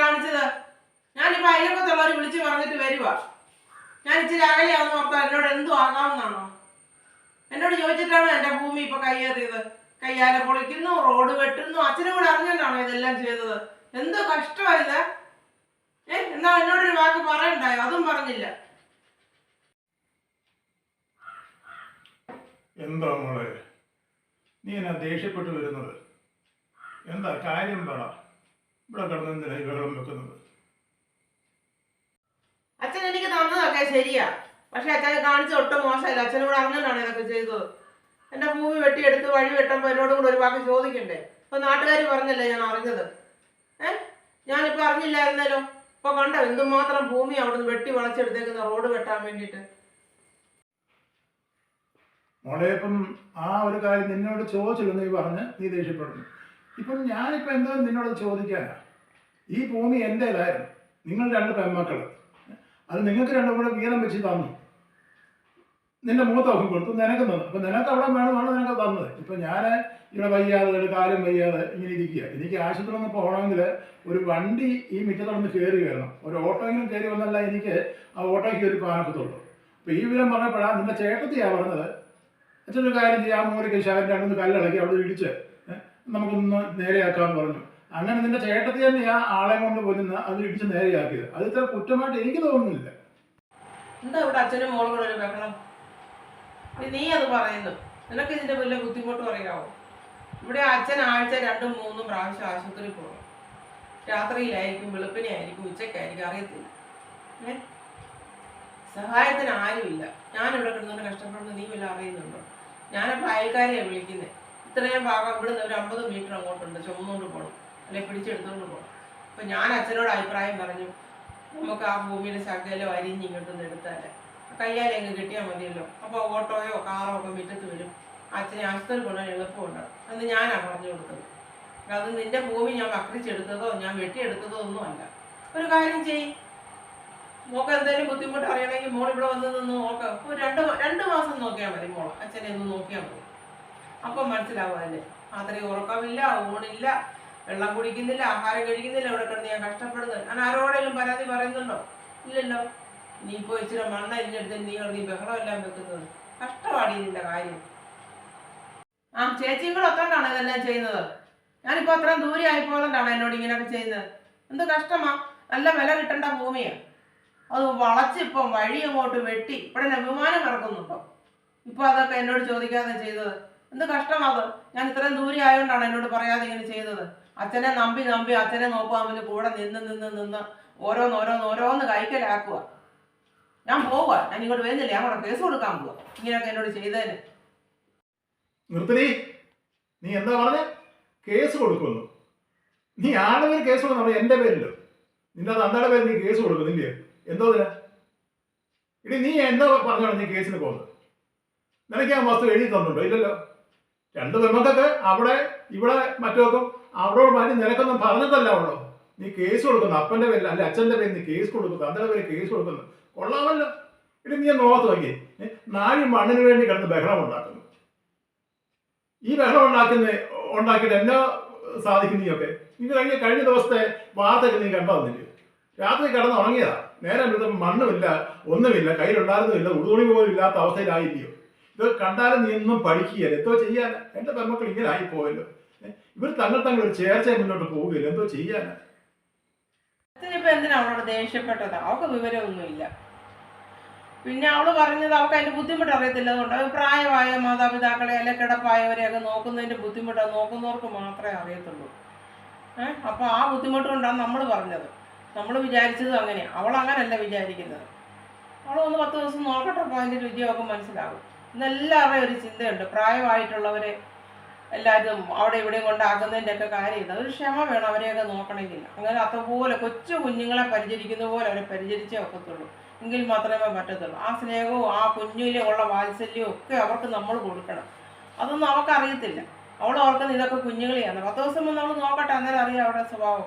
കാണിച്ചത്? ഞാനിപ്പോ അയൽക്കത്തുള്ളവർ വിളിച്ചു പറഞ്ഞിട്ട് വരുവാ. ഞാൻ ഇച്ചിരി അകലെയാണെന്ന് ഓർത്താൽ എന്നോട് എന്തു ആകാമെന്നാണോ? എന്നോട് ചോദിച്ചിട്ടാണോ എന്റെ ഭൂമി ഇപ്പൊ കയ്യേറിയത്? കയ്യാല പൊളിക്കുന്നു റോഡ് വെട്ടുന്നു അച്ഛനും കൂടെ അറിഞ്ഞിട്ടാണോ ഇതെല്ലാം ചെയ്തത്? എന്തോ കഷ്ടമായത് ഏ എന്നാ എന്നോടൊരു വാക്ക് പറയണ്ടായോ? അതും പറഞ്ഞില്ല. എന്താ മോളെ? നീ എന്നാ ദേഷ്യപ്പെട്ടു വരുന്നത്? എന്താ കാര്യം പറ ഇവിടെ കിടന്ന് എന്തിനാ ബഹളം വെക്കുന്നത്? അച്ഛൻ എനിക്ക് തന്നതൊക്കെ ശരിയാ. പക്ഷെ അച്ഛനെ കാണിച്ച ഒട്ടും മോശമല്ല. അച്ഛനും കൂടെ അറിഞ്ഞിട്ടാണ് ഇതൊക്കെ ചെയ്തത്. എന്റെ ഭൂമി വെട്ടിയെടുത്ത് വഴി വെട്ടുമ്പോ എന്നോടും കൂടെ ഒരു വാക്ക് ചോദിക്കണ്ടേ? ഇപ്പൊ നാട്ടുകാർ പറഞ്ഞല്ലേ ഞാൻ അറിഞ്ഞത്? ഏ? ഞാനിപ്പോ അറിഞ്ഞില്ലായിരുന്നല്ലോ. ഇപ്പൊ കണ്ടോ എന്തുമാത്രം ഭൂമി അവിടുന്ന് വെട്ടി വളച്ചെടുത്തേക്കുന്ന റോഡ് വെട്ടാൻ വേണ്ടിട്ട് മോളെ ഇപ്പം ആ ഒരു കാര്യം നിന്നോട് ചോദിച്ചില്ല നീ പറഞ്ഞ് നീ ദേഷ്യപ്പെടുന്നു. ഇപ്പം ഞാനിപ്പോൾ എന്തോ നിന്നോട് ചോദിക്കാനാ. ഈ ഭൂമി എന്റേതായിരുന്നു നിങ്ങൾ രണ്ട് പെൺമക്കൾ അത് നിങ്ങൾക്ക് രണ്ടും കൂടെ വീതം വെച്ച് തന്നു. നിന്റെ മൂത്തൊക്കെ കൊടുത്തു. നിനക്ക് തന്നു. അപ്പം നിനക്ക് അവിടെ വേണമെന്നാണ് നിനക്ക് തന്നത്? ഇപ്പം ഞാൻ ഇവിടെ വയ്യാതെ ഒരു കാര്യം വയ്യാതെ ഇങ്ങനെ ഇരിക്കുക എനിക്ക് ആശുപത്രി ഒന്ന് പോകണമെങ്കിൽ ഒരു വണ്ടി ഈ മിറ്റത്തോടൊന്ന് കയറി വരണം. ഒരു ഓട്ടോയെങ്കിലും കയറി വന്നല്ല എനിക്ക് ആ ഓട്ടോയ്ക്ക് കയറി പോകാനൊക്കത്തുള്ളൂ അപ്പോൾ ഈ വിവരം പറഞ്ഞപ്പോഴാണ് നിന്റെ ചേട്ടത്തിയാണ് പറഞ്ഞത്. അച്ഛനൊരു കാര്യം ചെയ്യാം. മൂലയ്ക്ക് ശാലിന്റെ അടുത്ത് കല്ലിളക്കി അവിടെ ഇടിച്ച് നമുക്കൊന്ന് നേരെയാക്കാമെന്ന് പറഞ്ഞു. അങ്ങനെ നിന്റെ ചേട്ടത്തി തന്നെ ആ ആളെ കൊണ്ട് പോയിരുന്ന അത് ഇടിച്ച് നേരെയാക്കിയത്. അത് ഇത്ര കുറ്റമായിട്ട് എനിക്ക് തോന്നുന്നില്ല. എന്താ ഇവിടെ അച്ഛനും മോളും കൂടെ ഒരു ബഹളം? നീ അത് പറയുന്നു. നിനക്ക് ഇതിന്റെ വലിയ ബുദ്ധിമുട്ട് പറയാവോ? ഇവിടെ അച്ഛൻ ആഴ്ച രണ്ടും മൂന്നും പ്രാവശ്യം ആശുപത്രിയിൽ പോകും രാത്രിയിലായിരിക്കും വെളുപ്പിനെ ആയിരിക്കും ഉച്ചക്കായിരിക്കും അറിയത്തില്ല സഹായത്തിന് ആരുമില്ല. ഞാനിവിടെ കിടന്നുകൊണ്ട് കഷ്ടപ്പെടുന്നത് നീ വല്ല അറിയുന്നുണ്ടോ? ഞാനപ്പോൾ അയൽക്കാരെയാണ് വിളിക്കുന്നത് ഇത്രയും ഭാഗം ഇവിടുന്ന് ഒരു അമ്പത് മീറ്റർ അങ്ങോട്ടുണ്ട്. ചുമന്നുകൊണ്ട് പോകണം അല്ലെ പിടിച്ചെടുത്തുകൊണ്ട് പോകണം അപ്പം ഞാൻ അച്ഛനോട് അഭിപ്രായം പറഞ്ഞു നമുക്ക് ആ ഭൂമിയുടെ ശകലം അരിഞ്ഞ് ഇങ്ങോട്ടൊന്ന് എടുത്താലേ. കയ്യാലെ അങ്ങ് കിട്ടിയാൽ മതിയല്ലോ. അപ്പോൾ ഓട്ടോയോ കാറോ ഒക്കെ മുറ്റത്ത് വരും. അച്ഛനെ ആശുപത്രി കൊണ്ടുപോകാൻ എളുപ്പമുണ്ട് എന്ന് ഞാനാ പറഞ്ഞു കൊടുത്തത്. അത് നിന്റെ ഭൂമി ഞാൻ വക്രിച്ചെടുത്തതോ ഞാൻ വെട്ടിയെടുത്തതോ ഒന്നും അല്ല. ഒരു കാര്യം ചെയ്. മോക്ക് എന്തെങ്കിലും ബുദ്ധിമുട്ട് അറിയണമെങ്കിൽ മോൾ ഇവിടെ വന്ന് നിന്ന് നോക്കാം. ഒരു രണ്ട് രണ്ട് മാസം നോക്കിയാൽ മതി മോൾ അച്ഛനെ ഒന്ന് നോക്കിയാൽ മതി. അപ്പം മനസ്സിലാവും അതിന് അത്രയും ഉറക്കമില്ല ഊണില്ല വെള്ളം കുടിക്കുന്നില്ല ആഹാരം കഴിക്കുന്നില്ല ഇവിടെ കിടന്ന് ഞാൻ കഷ്ടപ്പെടുന്നത്. ഞാൻ ആരോടെങ്കിലും പരാതി പറയുന്നുണ്ടോ? ഇല്ലല്ലോ. നീ ഇപ്പോൾ ഇച്ചിരി മണ്ണ ഇല്ലെടുത്ത് നീ ഇറങ്ങി ബഹളമെല്ലാം വെക്കുന്നത്. കഷ്ടമാടി ഇതിന്റെ കാര്യം. ആ ചേച്ചിയും കൂടെ ഒത്തോണ്ടാണ് ഇതെല്ലാം ചെയ്യുന്നത്? ഞാനിപ്പോൾ അത്രയും ദൂരെ ആയിപ്പോയതുകൊണ്ടാണ് എന്നോട് ഇങ്ങനെയൊക്കെ ചെയ്യുന്നത്? എന്ത് കഷ്ടമാ. നല്ല വില കിട്ടേണ്ട ഭൂമിയാണ് അത് വളച്ചിപ്പം വഴി അങ്ങോട്ട് വെട്ടി. ഇവിടെ വിമാനം കിടക്കുന്നുണ്ടോ ഇപ്പൊ അതൊക്കെ എന്നോട് ചോദിക്കാതെ ചെയ്തത്. എന്ത് കഷ്ടമാത്? ഞാൻ ഇത്രയും ദൂരെ ആയതുകൊണ്ടാണ് എന്നോട് പറയാതെ ഇങ്ങനെ ചെയ്തത്. അച്ഛനെ നമ്പി നമ്പി അച്ഛനെ നോക്കുവാൻ കൂടെ നിന്ന് നിന്ന് നിന്ന് ഓരോന്ന് ഓരോന്ന് ഓരോന്ന് കൈക്കലാക്കുക. ഞാൻ പോവുക. ഞാൻ ഇങ്ങോട്ട് വരുന്നില്ല. ഞാൻ കൂടെ കേസ് കൊടുക്കാൻ പോവാ. ഇങ്ങനെയൊക്കെ എന്നോട് ചെയ്തതിന് നിർത്തടി. നീ എന്താ പറഞ്ഞ? കേസ് കൊടുക്കുന്നു. നീ പേര് കേസ് കൊടുക്കുന്നു എന്റെ പേരിലോ? നിന്റെ തന്തയുടെ പേര് നീ കേസ് കൊടുക്കുന്നില്ലേ? എന്തോ ഇനി നീ എന്താ പറഞ്ഞോളൂ നീ കേസിന് പോകുന്നത്? നിനക്ക് ആ വസ്തു എഴുതി തന്നിട്ടുണ്ടോ? ഇല്ലല്ലോ. രണ്ട് പെമ്മക്കൊക്കെ അവിടെ ഇവിടെ മറ്റൊക്കെ അവരോട് മാറ്റി നിനക്കൊന്നും പറഞ്ഞിട്ടല്ല അവളോ നീ കേസ് കൊടുക്കുന്നു അപ്പന്റെ പേരിൽ അല്ലെ അച്ഛന്റെ പേരിൽ നീ കേസ് കൊടുക്കുന്നു തന്തയുടെ പേര് കേസ് കൊടുക്കുന്നു. കൊള്ളാമല്ലോ. ഇനി നീ നോക്കത്ത് നോക്കി നാല് മണ്ണിന് വേണ്ടി കിടന്ന് ബഹളം ഉണ്ടാക്കുന്നു. ഈ ബഹളം ഉണ്ടാക്കുന്ന ഉണ്ടാക്കിയിട്ട് എന്നാ സാധിക്കും നീയൊക്കെ? നീ കഴിഞ്ഞ കഴിഞ്ഞ ദിവസത്തെ വാർത്തയൊക്കെ നീ കണ്ടതില്ലേ രാത്രി കിടന്ന് ഉറങ്ങിയതാ. നേരം മണ്ണുമില്ല ഒന്നുമില്ല കയ്യിലുണ്ടായിരുന്നില്ല ഉടുതുണി പോലും ഇല്ലാത്ത അവസ്ഥയിലായില്ലയോ ഇത് കണ്ടാലും നീ ഒന്നും പഠിക്കുകയല്ല? എന്തോ ചെയ്യാനാ? എന്റെ പെൺമക്കൾ ഇങ്ങനെ ആയിപ്പോയല്ലോ ഇവർ തങ്ങൾ തങ്ങൾ ഒരു ചേർച്ചയെ മുന്നോട്ട് പോവുകയില്ല? എന്തോ ചെയ്യാനാ? അവളോട് ദേഷ്യപ്പെട്ടത്? അവൾക്ക് വിവരമൊന്നുമില്ല. പിന്നെ അവൾ പറഞ്ഞത് അവൾക്ക് അതിന്റെ ബുദ്ധിമുട്ട് അറിയത്തില്ല. അതുകൊണ്ട് അത് പ്രായമായ മാതാപിതാക്കളെ അല്ലെ കിടപ്പായവരെയൊക്കെ നോക്കുന്നതിന്റെ ബുദ്ധിമുട്ട്. നോക്കുന്നവർക്ക് മാത്രമേ അറിയത്തുള്ളൂ. ഏഹ് അപ്പൊ ആ ബുദ്ധിമുട്ട് കൊണ്ടാണ് നമ്മൾ പറഞ്ഞത്. നമ്മൾ വിചാരിച്ചത് അങ്ങനെയാണ് അവൾ അങ്ങനല്ല വിചാരിക്കുന്നത്. അവൾ ഒന്ന് പത്ത് ദിവസം നോക്കട്ടെ അപ്പോൾ അതിന്റെ രുചിയൊക്കെ മനസ്സിലാകും. ഇന്നെല്ലാവരുടെയും ഒരു ചിന്തയുണ്ട്. പ്രായമായിട്ടുള്ളവരെ എല്ലാവരും അവിടെ ഇവിടെയും കൊണ്ടാക്കുന്നതിന്റെ ഒക്കെ കാര്യം ഇത്. ഒരു ക്ഷമ വേണം അവരെയൊക്കെ നോക്കണമെങ്കിൽ. അങ്ങനെ അതുപോലെ കൊച്ചു കുഞ്ഞുങ്ങളെ പരിചരിക്കുന്ന പോലെ അവരെ പരിചരിച്ചേ ഒക്കത്തുള്ളൂ. എങ്കിൽ മാത്രമേ പറ്റത്തുള്ളൂ. ആ സ്നേഹവും ആ കുഞ്ഞിലെ ഉള്ള വാത്സല്യവും ഒക്കെ അവർക്ക് നമ്മൾ കൊടുക്കണം. അതൊന്നും അവർക്കറിയത്തില്ല അവൾ ഓർക്കുന്ന ഇതൊക്കെ കുഞ്ഞുങ്ങളെയാണ്. പത്ത് ദിവസം മുമ്പ് നമ്മൾ നോക്കട്ടെ അന്നേരം അറിയാം അവരുടെ സ്വഭാവം.